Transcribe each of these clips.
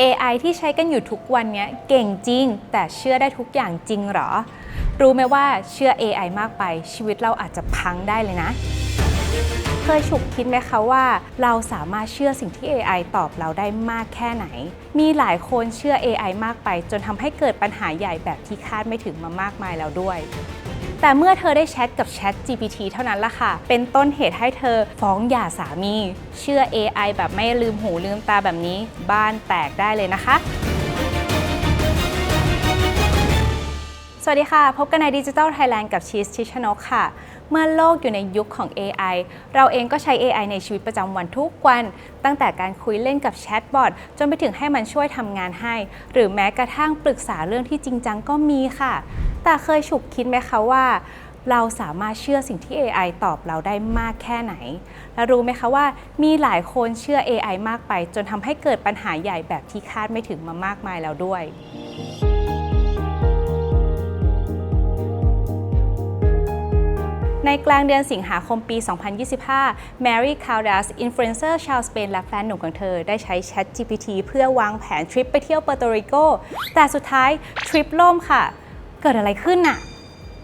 AI ที่ใช้กันอยู่ทุกวันนี้เก่งจริง แต่เชื่อได้ทุกอย่างจริงหรอ รู้ไหมว่าเชื่อ AI มากไป ชีวิตเราอาจจะพังได้เลยนะ เคยฉุกคิดไหมคะว่า เราสามารถเชื่อสิ่งที่ AI ตอบเราได้มากแค่ไหน มีหลายคนเชื่อ AI มากไป จนทำให้เกิดปัญหาใหญ่แบบที่คาดไม่ถึงมามากมายแล้วด้วย แต่เมื่อเธอได้แชทกับ Chat GPT เท่านั้นละค่ะ เป็นต้นเหตุให้เธอฟ้องหย่าสามี เชื่อ AI แบบไม่ลืมหูลืมตาแบบนี้บ้านแตกได้เลยนะคะสวัสดีค่ะ พบกันใน Digital Thailand กับชีสชิชนกค่ะ เมื่อโลกอยู่ในยุคของ AI เราเองก็ใช้ AI ในชีวิตประจำวันทุกวัน ตั้งแต่การคุยเล่นกับแชทบอทจนไปถึงให้มันช่วยทำงานให้ หรือแม้กระทั่งปรึกษาเรื่องที่จริงจังก็มีค่ะ แต่เคยฉุกคิดไหมคะว่า เราสามารถเชื่อสิ่งที่ AI ตอบเราได้มากแค่ไหน และรู้ไหมคะว่า มีหลายคนเชื่อ AI มากไป จนทำให้เกิดปัญหาใหญ่แบบที่คาดไม่ถึงมามากมายแล้วด้วย ในกลางเดือนสิงหาคมปี 2025 Mary Caldas อินฟลูเอนเซอร์ชาวสเปนและแฟนหนุ่มของเธอ ได้ใช้ Chat GPT เพื่อวางแผนทริปไปเที่ยวเปอร์โตริโก แต่สุดท้ายทริปล่มค่ะ เกิดอะไรขึ้นน่ะ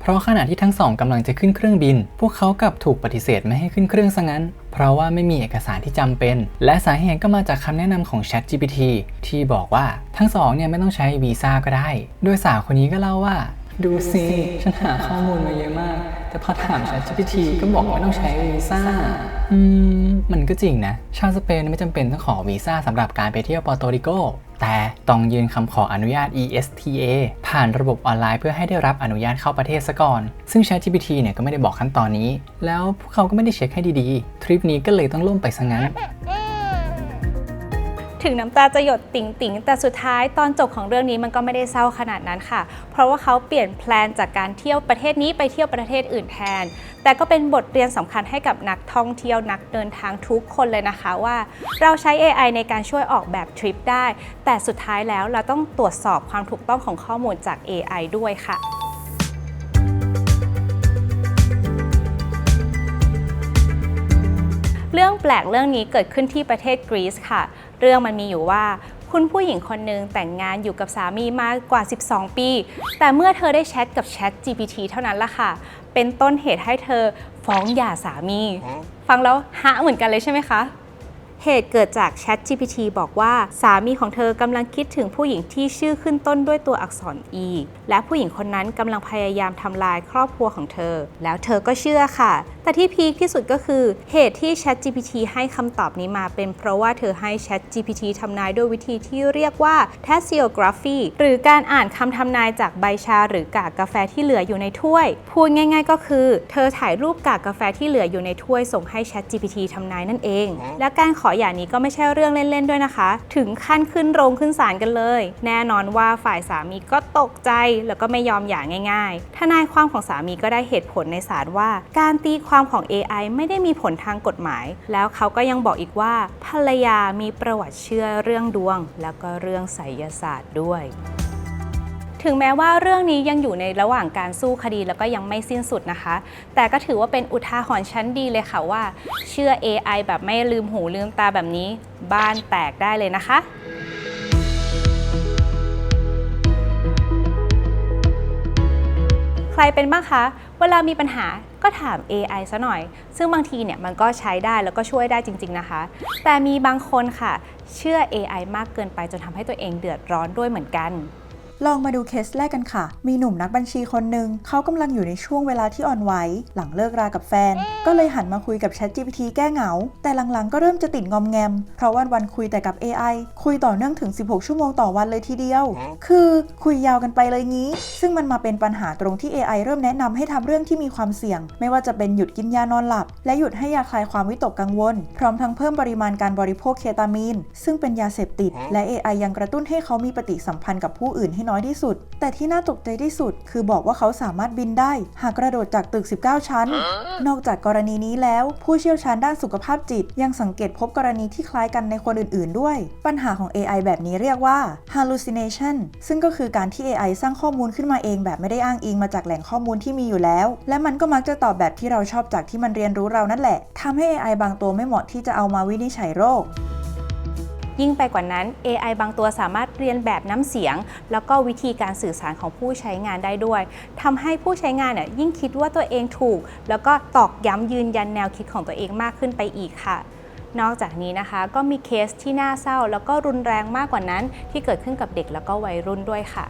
เพราะขณะที่ทั้งสองกำลังจะขึ้นเครื่องบิน พวกเขากลับถูกปฏิเสธไม่ให้ขึ้นเครื่องซะงั้น เพราะว่าไม่มีเอกสารที่จำเป็น และสาเหตุก็มาจากคำแนะนำของ ChatGPT ที่บอกว่าทั้งสองเนี่ยไม่ต้องใช้วีซ่าก็ได้ โดยสาวคนนี้ก็เล่าว่า ดูสิฉันหาข้อมูลมาเยอะมาก แต่พอถาม ChatGPT ก็บอกว่าต้องใช้วีซ่า อืม มันก็จริงนะ ชาวสเปนไม่จำเป็นต้องขอวีซ่าสำหรับการไปเที่ยวปอร์โตริโก แต่ต้องยื่นคำขออนุญาต ESTA ผ่านระบบออนไลน์เพื่อให้ได้รับอนุญาตเข้าประเทศซะก่อน ซึ่ง ChatGPT เนี่ยก็ไม่ได้บอกขั้นตอนนี้ แล้วพวกเขาก็ไม่ได้เช็คให้ดีๆ ทริปนี้ก็เลยต้องล่มไปซะงั้น ถึงน้ำตาจะหยดติ่งติ่งแต่สุดท้ายตอนจบของเรื่องนี้มันก็ไม่ได้เศร้าขนาดนั้นค่ะ เพราะว่าเขาเปลี่ยนแพลนจากการเที่ยวประเทศนี้ไปเที่ยวประเทศอื่นแทน แต่ก็เป็นบทเรียนสำคัญให้กับนักท่องเที่ยวนักเดินทางทุกคนเลยนะคะว่า เราใช้ AI ในการช่วยออกแบบทริปได้ แต่สุดท้ายแล้วเราต้องตรวจสอบความถูกต้องของข้อมูลจาก AI ด้วยค่ะ เรื่องแปลกเรื่องนี้เกิดขึ้นที่ประเทศกรีซค่ะ เรื่องมันมีอยู่ว่า คุณผู้หญิงคนหนึ่งแต่งงานอยู่กับสามีมากกว่า 12 ปี แต่เมื่อเธอได้แชทกับ Chat GPT เท่านั้นละค่ะ เป็นต้นเหตุให้เธอฟ้องหย่าสามี ฟังแล้วฮะเหมือนกันเลยใช่ไหมคะ เหตุเกิดจาก Chat GPT บอกว่า สามีของเธอกำลังคิดถึงผู้หญิงที่ชื่อขึ้นต้นด้วยตัวอักษร E และผู้หญิงคนนั้นกำลังพยายามทำลายครอบครัวของเธอ แล้วเธอก็เชื่อค่ะ แต่ที่พีคที่สุดก็คือ เหตุที่ Chat GPT ให้คำตอบนี้มาเป็นเพราะว่าเธอให้ Chat GPT ทำนายด้วยวิธีที่เรียกว่า Tasseography หรือการอ่านคำทำนายจากใบชา หรือกากกาแฟที่เหลืออยู่ในถ้วย พูดง่าย ๆ ก็คือ เธอถ่ายรูปกากกาแฟที่เหลืออยู่ในถ้วยส่งให้ Chat GPT ทำนายนั่นเอง และการขออย่างนี้ก็ไม่ใช่เรื่องเล่นๆด้วยนะคะ ถึงขั้นขึ้นโรงขึ้นศาลกันเลย แน่นอนว่าฝ่ายสามีก็ตกใจแล้วก็ไม่ยอมหย่าง่าย ๆ ทนายความของสามีก็ได้เหตุผลในศาลว่า การตีความของ AI ไม่ได้มีผลทางกฎหมาย แล้วเขาก็ยังบอกอีกว่า ภรรยามีประวัติเชื่อเรื่องดวง แล้วก็เรื่องไสยศาสตร์ด้วย ถึงแม้ว่าเรื่องนี้ยังอยู่ในระหว่างการสู้คดีแล้วก็ยังไม่สิ้นสุดนะคะ แต่ก็ถือว่าเป็นอุทาหรณ์ชั้นดีเลยค่ะว่า เชื่อ AI แบบไม่ลืมหูลืมตาแบบนี้ บ้านแตกได้เลยนะคะใครเป็นบ้างคะ เวลามีปัญหาก็ถาม AI ซะหน่อย ซึ่งบางทีเนี่ยมันก็ใช้ได้แล้วก็ช่วยได้จริง ๆนะคะ แต่มีบางคนค่ะ เชื่อ AI มากเกินไปจนทำให้ตัวเองเดือดร้อนด้วยเหมือนกัน ลองมาดูเคสแรกกันค่ะ มีหนุ่มนักบัญชีคนหนึ่งเขากำลังอยู่ในช่วงเวลาที่อ่อนไหวหลังเลิกรากับแฟน ก็เลยหันมาคุยกับ ChatGPT แก้เหงา แต่หลังๆ ก็เริ่มจะติดงอมแงม เพราะวันวันๆคุยแต่กับ AI คุยต่อเนื่องถึง 16 ชั่วโมงต่อวันเลยทีเดียว คือคุยยาวกันไปเลยงี้ ซึ่งมันมาเป็นปัญหาตรงที่ AI เริ่มแนะนำให้ทำเรื่องที่มีความเสี่ยง ไม่ว่าจะเป็นหยุดกินยานอนหลับ และหยุดให้ยาคลายความวิตกกังวล พร้อมทั้งเพิ่มปริมาณการบริโภคเคตามีน ซึ่งเป็นยาเสพติด และ AI ยังกระตุ้นให้เขามีปฏิสัมพันธ์กับผู้อื่นให้น้อยที่สุด แต่ที่น่าตกใจที่สุด คือบอกว่าเขาสามารถบินได้ หากกระโดดจากตึก 19 ชั้น นอกจากกรณีนี้แล้ว ผู้เชี่ยวชาญด้านสุขภาพจิต ยังสังเกตพบกรณีที่คล้ายกันในคนอื่น ๆ ด้วย ปัญหาของ AI แบบนี้เรียกว่า hallucination ซึ่งก็คือการที่ AI สร้างข้อมูลขึ้นมาเองแบบไม่ได้อ้างอิงมาจากแหล่งข้อมูลที่มีอยู่แล้ว และมันก็มักจะตอบแบบที่เราชอบจากที่มันเรียนรู้เรานั่นแหละทำให้ AI บางตัวไม่เหมาะที่จะเอามาวินิจฉัยโรค ยิ่งไปกว่านั้น AI บางตัวสามารถเรียนแบบน้ำเสียง แล้วก็วิธีการสื่อสารของผู้ใช้งานได้ด้วยทำให้ผู้ใช้งานเนี่ยยิ่งคิดว่าตัวเองถูก แล้วก็ตอกย้ำยืนยันแนวคิดของตัวเองมากขึ้นไปอีกค่ะนอกจากนี้นะคะก็มีเคสที่น่าเศร้า แล้วก็รุนแรงมากกว่านั้น ที่เกิดขึ้นกับเด็กแล้วก็วัยรุ่นด้วยค่ะ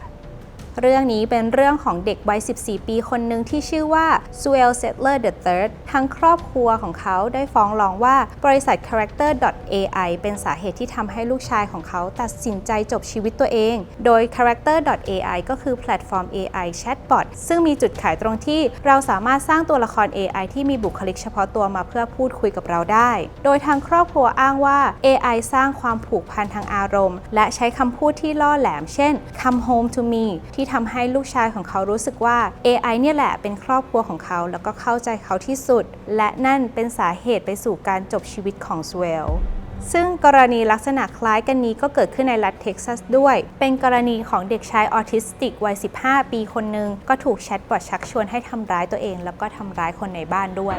เรื่องนี้เป็นเรื่องของเด็กวัย 14 ปีคนหนึ่งที่ชื่อว่า s u e l Settler III ทั้งครอบครัวของเขาได้ฟ้องร้องว่าบริษัท Character.ai เป็นสาเหตุที่ทำให้ลูกชายของเขาตัดสินใจจบชีวิตตัวเอง โดย Character.ai ก็คือแพลตฟอร์ม AI Chatbot ซึ่งมีจุดขายตรงที่เราสามารถสร้างตัวละคร AI ที่มีบุคลิกเฉพาะตัวมาเพื่อพูดคุยกับเราได้ โดยทางครอบครัวอ้างว่า AI สร้างความผูกพันทางอารมณ์ และใช้คำพูดที่ล่อแหลม เช่น come home to me ที่ทำให้ลูกชายของเขารู้สึกว่า AI เนี่ยแหละเป็นครอบครัวของเขาแล้วก็เข้าใจเขาที่สุด และนั่นเป็นสาเหตุไปสู่การจบชีวิตของสเวลซึ่งกรณีลักษณะคล้ายกันนี้ก็เกิดขึ้นในรัฐเท็กซัสด้วย เป็นกรณีของเด็กชายออทิสติกวัย 15 ปีคนหนึ่งก็ถูกแชทบอทชักชวนให้ทำร้ายตัวเอง แล้วก็ทำร้ายคนในบ้านด้วย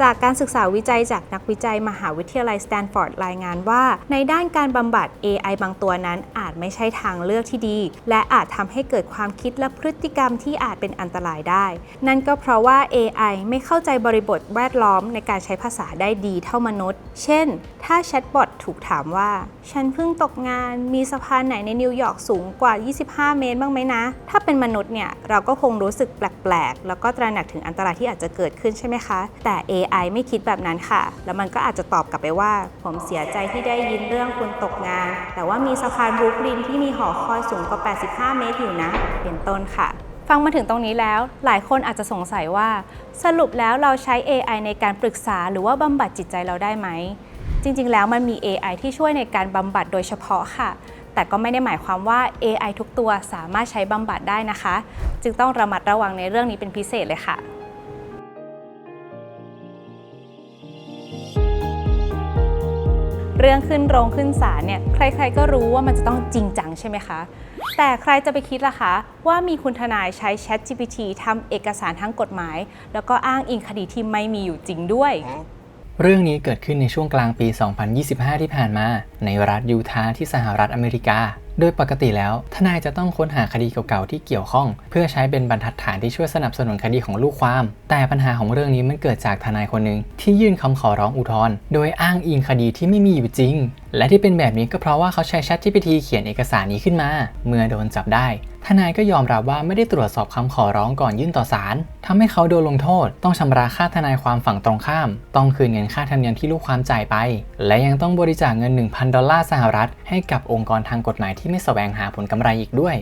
จากการศึกษาวิจัยจากนักวิจัยมหาวิทยาลัยสแตนฟอร์ดรายงานว่า ในด้านการบำบัด AI บางตัวนั้นอาจไม่ใช่ทางเลือกที่ดี และอาจทำให้เกิดความคิดและพฤติกรรมที่อาจเป็นอันตรายได้ นั่นก็เพราะว่า AI ไม่เข้าใจบริบทแวดล้อมในการใช้ภาษาได้ดีเท่ามนุษย์ เช่น ถ้าแชทบอทถูกถามว่า ฉันเพิ่งตกงาน มีสะพานไหนในนิวยอร์กสูงกว่า 25 เมตรบ้างไหมนะ ถ้าเป็นมนุษย์เนี่ย เราก็คงรู้สึกแปลก ๆ แล้วก็ตระหนักถึงอันตรายที่อาจจะเกิดขึ้นใช่ไหมคะ แต่ AI ไม่คิดแบบนั้นค่ะ แล้วมันก็อาจจะตอบกลับไปว่า ผมเสียใจที่ได้ยินเรื่องคุณตกงาน แต่ว่ามีสะพานบรุกลินที่มีหอคอยสูงกว่า 85 เมตรอยู่นะ เป็นต้นค่ะ ฟังมาถึงตรงนี้แล้ว หลายคนอาจจะสงสัยว่า สรุปแล้วเราใช้ AI ในการปรึกษาหรือว่าบำบัดจิตใจเราได้ไหม จริงๆ แล้วมันมี AI ที่ช่วยในการบำบัดโดยเฉพาะค่ะแต่ก็ไม่ได้หมายความว่า AI ทุกตัวสามารถใช้บำบัดได้นะคะ จึงต้องระมัดระวังในเรื่องนี้เป็นพิเศษเลยค่ะ เรื่องขึ้นโรงขึ้นศาลเนี่ยใครๆก็รู้ว่ามันจะต้องจริงจังใช่ไหมคะ แต่ใครจะไปคิดล่ะคะ ว่ามีคุณทนายใช้ Chat GPT ทำเอกสารทางกฎหมาย แล้วก็อ้างอิงคดีที่ไม่มีอยู่จริงด้วย เรื่องนี้เกิดขึ้นในช่วงกลางปี 2025 ที่ผ่านมา ในรัฐยูทาห์ที่สหรัฐอเมริกา โดยปกติแล้วทนายจะต้องค้นหาคดีเก่าๆที่เกี่ยวข้อง เพื่อใช้เป็นบรรทัดฐานที่ช่วยสนับสนุนคดีของลูกความ แต่ปัญหาของเรื่องนี้มันเกิดจากทนายคนหนึ่งที่ยื่นคำขอร้องอุทธรณ์โดยอ้างอิงคดีที่ไม่มีอยู่จริง และที่เป็นแบบนี้ก็เพราะว่าเขาใช้ ChatGPT เขียนเอกสารนี้ขึ้นมา เมื่อโดนจับได้ทนายก็ยอมรับว่าไม่ได้ตรวจสอบคำขอร้องก่อนยื่นต่อศาลทำให้เขาโดนลงโทษ ต้องชำระค่าทนายความฝั่งตรงข้าม ต้องคืนเงินค่าธรรมเนียมที่ลูกความจ่ายไป และยังต้องบริจาคเงิน 1,000 ดอลลาร์สหรัฐ ให้กับองค์กรทางกฎหมายที่ไม่แสวงหาผลกำไรอีกด้วย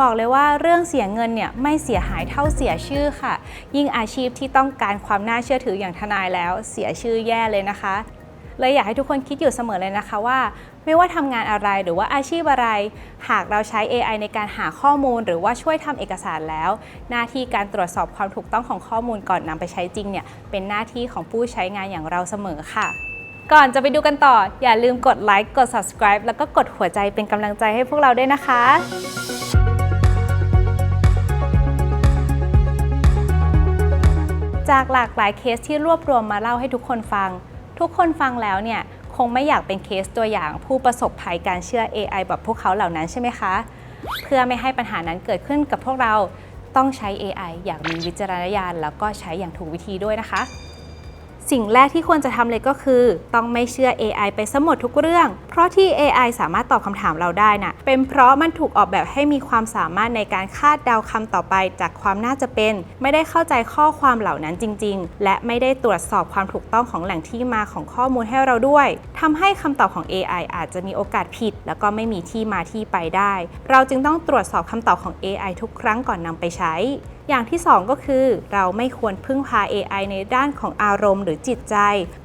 บอกเลยว่าเรื่องเสียเงินเนี่ยไม่เสียหายเท่าเสียชื่อค่ะ ยิ่งอาชีพที่ต้องการความน่าเชื่อถืออย่างทนายแล้ว เสียชื่อแย่เลยนะคะเลยอยากให้ทุกคนคิดอยู่เสมอเลยนะคะว่า ไม่ว่าทำงานอะไรหรือว่าอาชีพอะไร หากเราใช้ AI ในการหาข้อมูล หรือว่าช่วยทำเอกสารแล้ว หน้าที่การตรวจสอบความถูกต้องของข้อมูลก่อนนำไปใช้จริงเนี่ยเป็นหน้าที่ของผู้ใช้งานอย่างเราเสมอค่ะก่อนจะไปดูกันต่อ อย่าลืมกดไลค์กด subscribe แล้วก็กดหัวใจเป็นกำลังใจให้พวกเราด้วยนะคะจากหลากหลายเคสที่รวบรวมมาเล่าให้ทุกคนฟัง ทุกคนฟังแล้วเนี่ย คงไม่อยากเป็นเคสตัวอย่างผู้ประสบภัยการเชื่อ AI แบบพวกเขาเหล่านั้นใช่ไหมคะ เพื่อไม่ให้ปัญหานั้นเกิดขึ้นกับพวกเราต้องใช้ AI อย่างมีวิจารณญาณแล้วก็ใช้อย่างถูกวิธีด้วยนะคะ สิ่งแรกที่ควรจะทำเลยก็คือ ต้องไม่เชื่อ AI ไปซะหมดทุกเรื่อง เพราะที่ AI สามารถตอบคำถามเราได้น่ะเป็นเพราะมันถูกออกแบบให้มีความสามารถในการคาดเดาคำต่อไป จากความน่าจะเป็น ไม่ได้เข้าใจข้อความเหล่านั้นจริง ๆ และไม่ได้ตรวจสอบความถูกต้องของแหล่งที่มาของข้อมูลให้เราด้วยทำให้คำตอบของ AI อาจจะมีโอกาสผิด แล้วก็ไม่มีที่มาที่ไปได้ เราจึงต้องตรวจสอบคำตอบของ AI ทุกครั้งก่อนนำไปใช้ อย่างที่ 2 ก็คือ เราไม่ควรพึ่งพา AI ในด้านของอารมณ์หรือจิตใจ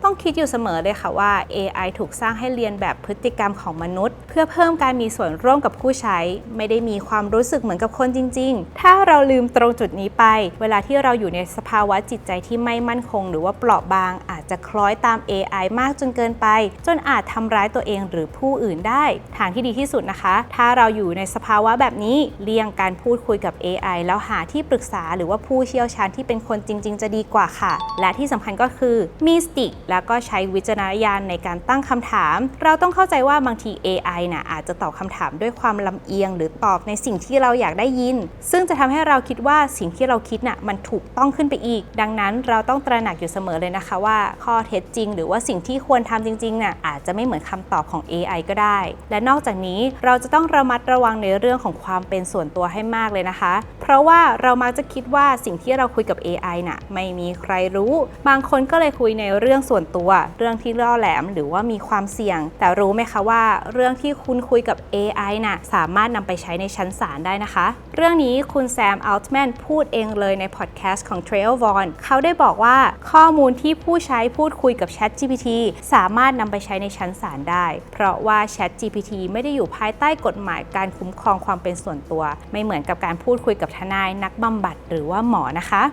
ต้องคิดอยู่เสมอเลยค่ะว่า AI ถูกสร้างให้เรียนแบบพฤติกรรมของมนุษย์ เพื่อเพิ่มการมีส่วนร่วมกับผู้ใช้ ไม่ได้มีความรู้สึกเหมือนกับคนจริง ๆ ถ้าเราลืมตรงจุดนี้ไป เวลาที่เราอยู่ในสภาวะจิตใจที่ไม่มั่นคง หรือว่าเปราะบาง อาจจะคล้อยตาม AI มากจนเกินไป จนอาจทำร้ายตัวเองหรือผู้อื่นได้ทางที่ดีที่สุดนะคะ ถ้าเราอยู่ในสภาวะแบบนี้เลี่ยงการพูดคุยกับ AI แล้วหาที่ปรึกษาษา หรือว่าผู้เชี่ยวชาญที่เป็นคนจริง ๆ จะดีกว่าค่ะ และที่สำคัญก็คือมีสติแล้วก็ใช้วิจารณญาณในการตั้งคำถาม เราต้องเข้าใจว่าบางที AI น่ะอาจจะตอบคำถามด้วยความลำเอียง หรือตอบในสิ่งที่เราอยากได้ยิน ซึ่งจะทำให้เราคิดว่าสิ่งที่เราคิดน่ะมันถูกต้องขึ้นไปอีก ดังนั้นเราต้องตระหนักอยู่เสมอเลยนะคะว่า ข้อเท็จจริง หรือว่าสิ่งที่ควรทำจริงๆน่ะอาจจะไม่เหมือนคำตอบของ AI ก็ได้ และนอกจากนี้เราจะต้องระมัดระวังในเรื่องของความเป็นส่วนตัวให้มากเลยนะคะ เพราะว่าเรามักจะคิดว่าสิ่งที่เราคุยกับ AI น่ะไม่มีใครรู้ บางคนก็เลยคุยในเรื่องส่วนตัว เรื่องที่ล่อแหลมหรือว่ามีความเสี่ยง แต่รู้ไหมคะว่า เรื่องที่คุณคุยกับ AI น่ะสามารถนำไปใช้ในชั้นศาลได้นะคะ เรื่องนี้คุณแซมอัลต์แมนพูดเองเลยในพอดแคสต์ของ Trail v o n เขาได้บอกว่าข้อมูลที่ผู้ใช้พูดคุยกับ Chat GPT สามารถนำไปใช้ในชั้นศาลได้ เพราะว่า Chat GPT ไม่ได้อยู่ภายใต้กฎหมายการคุ้มครองความเป็นส่วนตัว ไม่เหมือนกับการพูดคุยกับทนายนักบำบัดหรือว่าหมอนะคะ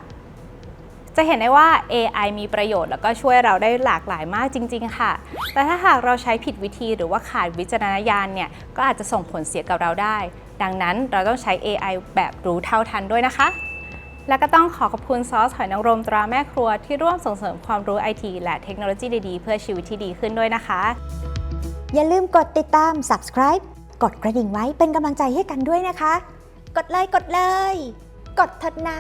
จะเห็นได้ว่า AI มีประโยชน์แล้วก็ช่วยเราได้หลากหลายมากจริง ๆ ค่ะ แต่ถ้าหากเราใช้ผิดวิธีหรือว่าขาดวิจารณญาณเนี่ยก็อาจจะส่งผลเสียกับเราได้ ดังนั้นเราต้องใช้ AI แบบรู้เท่าทันด้วยนะคะ และก็ต้องขอขอบคุณซอสหอยนางรมตราแม่ครัวที่ร่วมส่งเสริมความรู้ไอทีและเทคโนโลยีดีๆ เพื่อชีวิตที่ดีขึ้นด้วยนะคะ อย่าลืมกดติดตาม subscribe กดกระดิ่งไว้เป็นกำลังใจให้กันด้วยนะคะ กดเลยกดเลย กดเถิดนะ